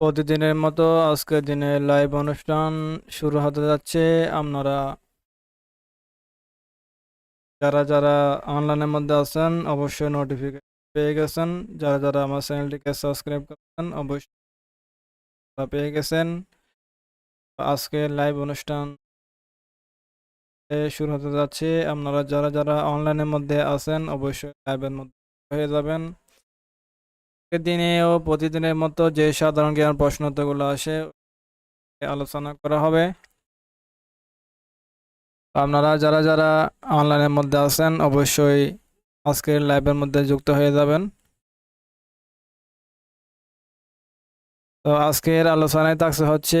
প্রতিদিনের মতো আজকের দিনে লাইভ অনুষ্ঠান শুরু হতে যাচ্ছে। আপনারা যারা যারা অনলাইনের মধ্যে আছেন, অবশ্যই নোটিফিকেশন পেয়ে গেছেন। যারা যারা আমার চ্যানেলটিকে সাবস্ক্রাইব করেছেন, অবশ্যই পেয়ে গেছেন। আজকে লাইভ অনুষ্ঠান শুরু হতে যাচ্ছে। আপনারা যারা যারা অনলাইনের মধ্যে আছেন, অবশ্যই লাইভের মধ্যে হয়ে যাবেন। আজকের দিনে ও প্রতিদিনের মতো যে সাধারণ জ্ঞান প্রশ্নোত্তরগুলো আসে আলোচনা করা হবে। আপনারা যারা যারা অনলাইনের মধ্যে আছেন, অবশ্যই আজকের লাইভের মধ্যে যুক্ত হয়ে যাবেন। তো আজকের আলোচনায় থাকছে হচ্ছে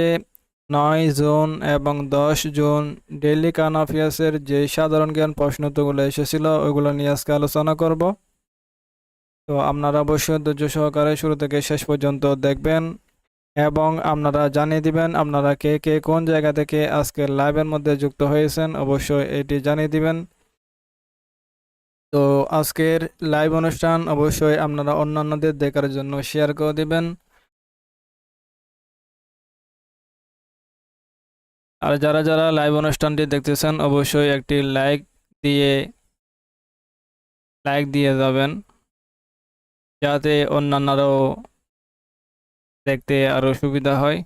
নয় জুন এবং দশ জুন ডেইলি কান অফিয়াসের যে সাধারণ জ্ঞান প্রশ্নোত্তরগুলো এসেছিল ওইগুলো নিয়ে আজকে আলোচনা করব। তো আপনারা অবশ্যই ধৈর্য সহকারে শুরু থেকে শেষ পর্যন্ত দেখবেন এবং আপনারা জানিয়ে দিবেন আপনারা কে কে কোন জায়গা থেকে আজকে লাইভের মধ্যে যুক্ত হয়েছেন, অবশ্যই এটি জানিয়ে দিবেন। তো আজকের লাইভ অনুষ্ঠান অবশ্যই আপনারা অন্যান্যদের দেখার জন্য শেয়ার করে দিবেন। আর যারা যারা লাইভ অনুষ্ঠানটি দেখতেছেন, অবশ্যই একটি লাইক দিয়ে লাইক দিয়ে যাবেন। যাতে অন্যান্যরাও দেখতে আরও সুবিধা হয়।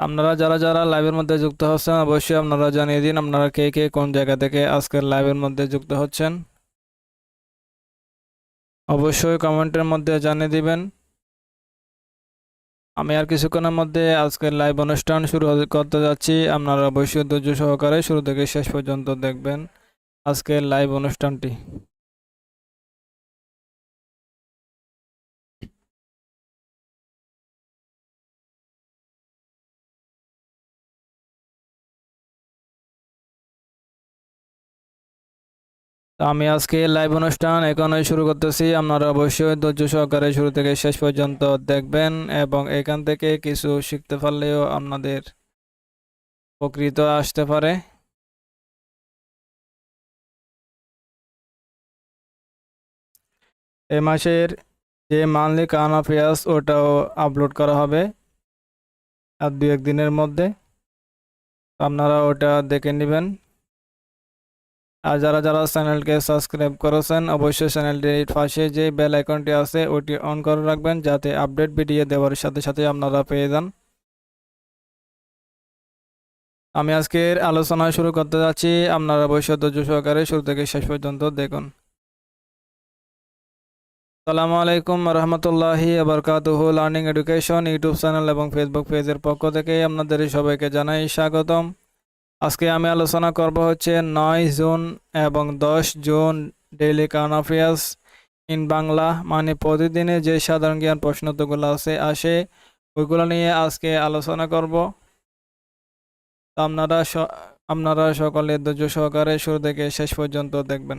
আপনারা যারা যারা লাইভের মধ্যে যুক্ত হচ্ছেন, অবশ্যই আপনারা জানিয়ে দিন আপনারা কে কে কোন জায়গা থেকে আজকের লাইভের মধ্যে যুক্ত হচ্ছেন। অবশ্যই কমেন্টের মধ্যে জানিয়ে দিবেন। আমি আর কিছুক্ষণের মধ্যে আজকের লাইভ অনুষ্ঠান শুরু করতে যাচ্ছি। আপনারা অবশ্যই ধৈর্য সহকারে শুরু থেকে শেষ পর্যন্ত দেখবেন আজকের লাইভ অনুষ্ঠানটি। আমি আজকে লাইভ অনুষ্ঠান এখানে শুরু করতেছি। আপনারা অবশ্যই ধৈর্য সহকারে শুরু থেকে শেষ পর্যন্ত দেখবেন এবং এখান থেকে কিছু শিখতে পারলেও আপনাদের উপকৃত আসতে পারে। এ মাসের যে মান্থলি কান অফিয়ার্স ওটাও আপলোড করা হবে আর দু একদিনের মধ্যে। আপনারা ওটা দেখে নেবেন। আর যারা যারা চ্যানেলকে সাবস্ক্রাইব করেছেন, অবশ্যই চ্যানেলটির পাশে যে বেল আইকনটি আছে, ওটি অন করে রাখবেন যাতে আপডেট ভিডিও দেওয়ার সাথে সাথে আপনারা পেয়ে যান। আমি আজকের আলোচনা শুরু করতে যাচ্ছি। আপনারা অবশ্যই ধৈর্য সহকারে শুরু থেকে শেষ পর্যন্ত দেখুন। সালামু আলাইকুম রহমতুল্লাহি আবরকাতুহু, লার্নিং এডুকেশন, ইউটিউব চ্যানেল এবং ফেসবুক পেজের পক্ষ থেকে আপনাদের সবাইকে জানাই স্বাগতম। আজকে আমি আলোচনা করব হচ্ছে নয় জুন এবং দশ June daily current affairs in Bangla মানে প্রতিদিনে যে সাধারণ জ্ঞান প্রশ্নোত্তরগুলো আছে, আসে, ওইগুলো নিয়ে আজকে আলোচনা করব। আপনারা আপনারা সকলে ধৈর্য সহকারে শুরু থেকে শেষ পর্যন্ত দেখবেন।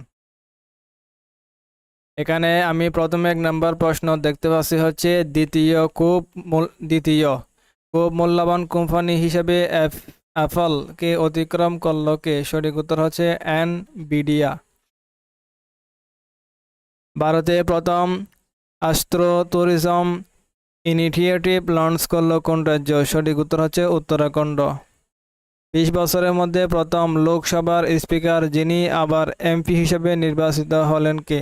এখানে আমি প্রথমে এক নম্বর প্রশ্ন দেখতে পাচ্ছি হচ্ছে দ্বিতীয় খুব দ্বিতীয় খুব মূল্যবান কোম্পানি হিসেবে এফ অ্যাপলকে অতিক্রম করল কে? সঠিক উত্তর হচ্ছে এন বিডিয়া ভারতে প্রথম অ্যাস্ট্রো ট্যুরিজম ইনিশিয়েটিভ লঞ্চ করল কোন রাজ্য? সঠিক উত্তর হচ্ছে উত্তরাখণ্ড। বিশ বছরের মধ্যে প্রথম লোকসভার স্পিকার যিনি আবার এমপি হিসেবে নির্বাচিত হলেন কে?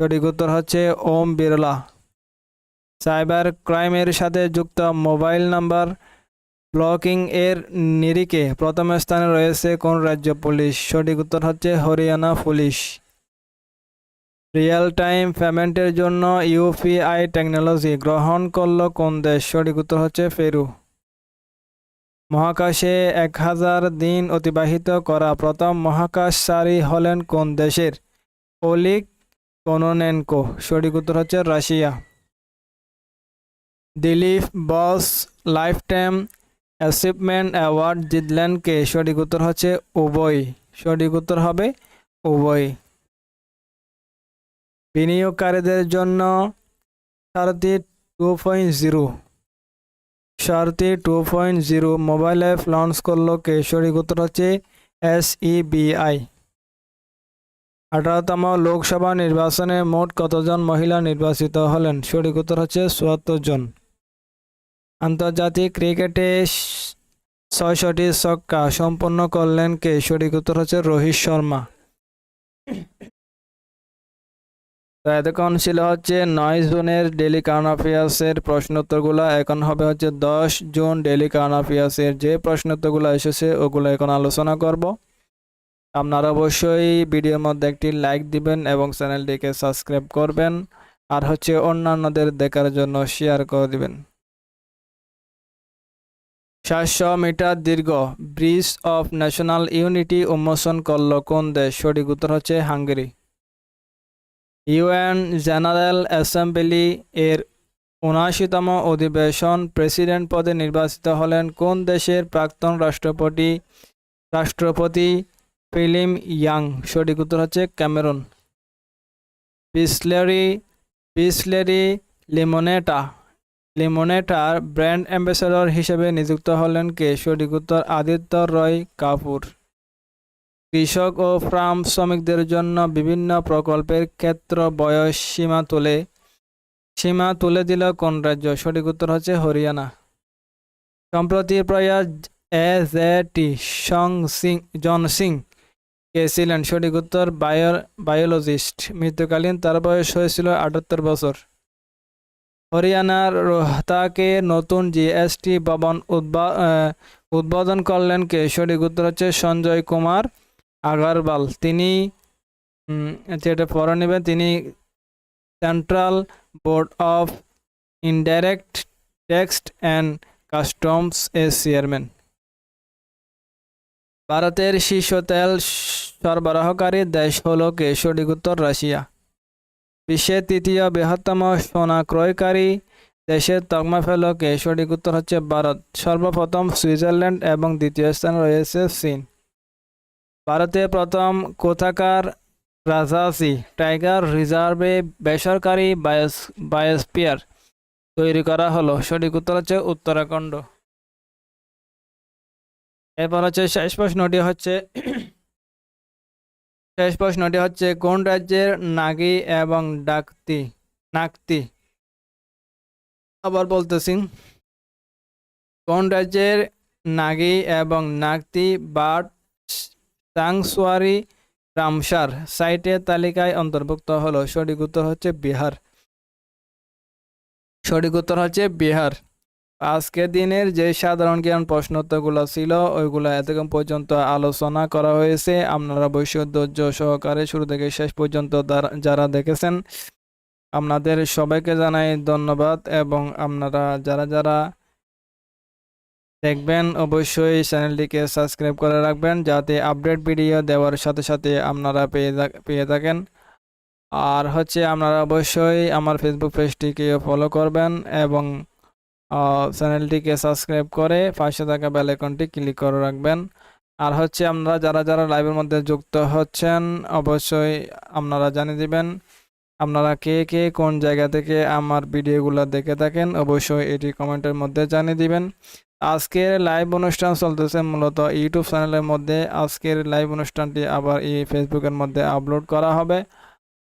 সঠিক উত্তর হচ্ছে ওম বিরলা সাইবার ক্রাইমের সাথে যুক্ত মোবাইল নাম্বার ব্লকিং এর নিরিখে প্রথম স্থানে রয়েছে কোন রাজ্য পুলিশ? সঠিক উত্তর হচ্ছে হরিয়ানা পুলিশ। রিয়েল টাইম পেমেন্টের জন্য ইউপিআই টেকনোলজি গ্রহণ করল কোন দেশ? সঠিক উত্তর হচ্ছে পেরু। মহাকাশে এক হাজার দিন অতিবাহিত করা প্রথম মহাকাশচারী হলেন কোন দেশের? Oleg Kononenko. সঠিক উত্তর হচ্ছে Russia. Dilip Bose, lifetime achievement award জিতলেন কে? সঠিক উত্তর হচ্ছে উভয়। সঠিক উত্তর হবে উভয়। বিনিয়োগকারীদের জন্য Saarthi two point zero. Saarthi two point zero mobile app launch করল কে? সঠিক উত্তর হচ্ছে এস ই বি আই। আঠারোতম লোকসভা নির্বাচনে মোট কতজন মহিলা নির্বাচিত হলেন? সঠিক উত্তর হচ্ছে চুয়াত্তর জন। আন্তর্জাতিক ক্রিকেটে ছয়শটি ছক্কা সম্পন্ন করলেন কে? সঠিক উত্তর হচ্ছে রোহিত শর্মা। তো এতক্ষণ ছিল হচ্ছে নয় জুনের ডেলি কারেন্ট অ্যাফেয়ার্সের প্রশ্নোত্তরগুলো, এখন হবে হচ্ছে দশ জুন ডেলি কারেন্ট অ্যাফেয়ার্সের যে প্রশ্নোত্তরগুলো এসেছে, ওগুলো এখন আলোচনা করব। আপনারা অবশ্যই ভিডিওর মধ্যে একটি লাইক দিবেন এবং চ্যানেলটিকে সাবস্ক্রাইব করবেন, আর হচ্ছে অন্যান্যদের দেখার জন্য শেয়ার করে দিবেন। সাতশো মিটার দীর্ঘ ব্রিজ অফ ন্যাশনাল ইউনিটি উন্মোচন করল কোন দেশ? সঠিক উত্তর হচ্ছে হাঙ্গেরি। ইউএন জেনারেল অ্যাসেম্বলি এর উনআশিতম অধিবেশন প্রেসিডেন্ট পদে নির্বাচিত হলেন কোন দেশের প্রাক্তন রাষ্ট্রপতি? রাষ্ট্রপতি ফিলিম ইয়াং। সঠিক উত্তর হচ্ছে ক্যামেরন। বিসলেরি বিসলেরি লিমোনেটা। লিমোনেটার ব্র্যান্ড অ্যাম্বাসেডর হিসেবে নিযুক্ত হলেন কে সঠিক উত্তর আদিত্য রয় কাপুর। কৃষক ও ফার্ম শ্রমিকদের জন্য বিভিন্ন প্রকল্পের ক্ষেত্র বয়স সীমা তুলে সীমা তুলে দিল কোন রাজ্য? সঠিক উত্তর হচ্ছে হরিয়ানা। সম্প্রতি প্রয়াস এ জে টি, সং সিং, জন সিং কে ছিলেন সঠিক উত্তর বায়ো, বায়োলজিস্ট। মৃত্যুকালীন তার বয়স হয়েছিল আটাত্তর বছর। হরিয়ানার রোহতাকে নতুন জিএসটি ভবন উদ্বোধন করলেন কে সঠিক উত্তর হচ্ছে সঞ্জয় কুমার আগারওয়াল। তিনি যেটা পরে নেবেন, তিনি Central Board of Indirect Tax and Customs এর চেয়ারম্যান। ভারতের শীর্ষ তেল সরবরাহকারী দেশ হল কে সঠিক উত্তর রাশিয়া। বিশ্বের তৃতীয় বৃহত্তম সোনা ক্রয়কারী দেশের তকমা ফেল কে সঠিক উত্তর হচ্ছে ভারত। সর্বপ্রথম সুইজারল্যান্ড এবং দ্বিতীয় স্থানে রয়েছে চীন। ভারতে প্রথম কোথাকার রাজাসি টাইগার রিজার্ভে বেসরকারি বায়োস বায়োস্পিয়ার তৈরি করা হলো। সঠিক উত্তর হচ্ছে উত্তরাখণ্ড। এরপর হচ্ছে শেষ প্রশ্নটি হচ্ছে শেষ প্রশ্নটি হচ্ছে, কোন রাজ্যের নাগি এবং ডাকতি? নাকতি আবার বলতেছি, কোন রাজ্যের নাগি এবং নাকতি বার্ড সাংসুয়ারি রামসার সাইটের তালিকায় অন্তর্ভুক্ত হলো? সঠিক উত্তর হচ্ছে বিহার। সঠিক উত্তর হচ্ছে বিহার। আজকে দিনের যে সাধারণ জ্ঞান প্রশ্নোত্তরগুলো ছিল, ওইগুলো এতক্ষণ পর্যন্ত আলোচনা করা হয়েছে। আপনারা ধৈর্য সহকারে শুরু থেকে শেষ পর্যন্ত যারা- দেখেছেন, আপনাদের সবাইকে জানাই ধন্যবাদ এবং আপনারা যারা যারা দেখবেন, অবশ্যই চ্যানেলটিকে সাবস্ক্রাইব করে রাখবেন যাতে আপডেট ভিডিও দেওয়ার সাথে সাথে আপনারা পেয়ে পেয়ে থাকেন। আর হচ্ছে আপনারা অবশ্যই আমার ফেসবুক পেজটিকে ফলো করবেন এবং চ্যানেলটিকে সাবস্ক্রাইব করে পাশে থাকা বেল আইকনটি ক্লিক করে রাখবেন। আর হচ্ছে আপনারা যারা যারা লাইভের মধ্যে যুক্ত হচ্ছেন, অবশ্যই আপনারা জানিয়ে দিবেন, আপনারা কে কে কোন জায়গা থেকে আমার ভিডিওগুলো দেখে থাকেন, অবশ্যই এটি কমেন্টের মধ্যে জানিয়ে দিবেন। আজকের লাইভ অনুষ্ঠান চলতেছে মূলত ইউটিউব চ্যানেলের মধ্যে। আজকের লাইভ অনুষ্ঠানটি আবার এই ফেসবুকের মধ্যে আপলোড করা হবে।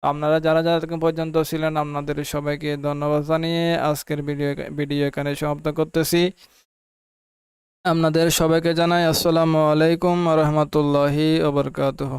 আপনারা যারা যারা পর্যন্ত ছিলেন আপনাদের সবাইকে ধন্যবাদ জানিয়ে আজকের ভিডিও ভিডিও এখানে সমাপ্ত করতেছি। আপনাদের সবাইকে জানাই আসসালামু আলাইকুম রহমতুল্লাহি ওবরকাতুহ